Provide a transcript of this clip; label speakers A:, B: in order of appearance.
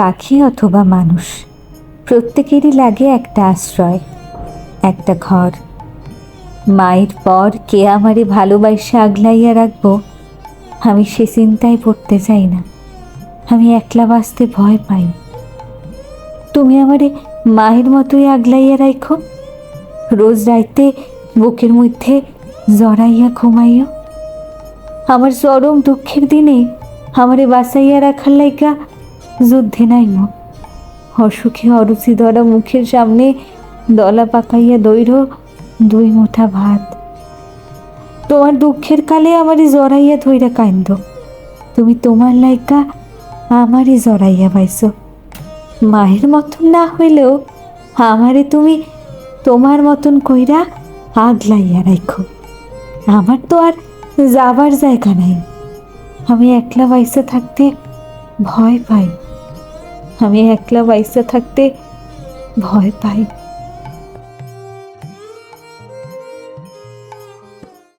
A: পাখি অথবা মানুষ, প্রত্যেকেরই লাগে একটা আশ্রয়, একটা ঘর। মায়ের পর কে আমারে ভালোবাসে আগলাইয়া রাখব, আমি সে চিন্তায় পড়তে চাই না। আমি একলা বাঁচতে ভয় পাই। তুমি আমারে মায়ের মতোই আগলাইয়া রাখো রোজ রাইতে বুকের মধ্যে জড়াইয়া ঘুমাইও? আমার চরম দুঃখের দিনে আমারে বাঁচাইয়া রাখার লাইগা যুদ্ধে নাই নাইমো। অসুখে অরুচি ধরা মুখের সামনে দলা পাকাইয়া দৈর দুই মুঠা ভাত। তোমার দুঃখের কালে আমারই জড়াইয়া ধইরা কান্দ তুমি তোমার লাইকা আমারই জড়াইয়া পাইছো। মায়ের মতন না হইলেও আমারে তুমি তোমার মতন কইরা আগলাইয়া রাখো আমার তো আর যাবার জায়গা নাই। আমি একলা বাইসে থাকতে ভয় পাই। আমি একলা বাইসা থাকতে ভয় পাই।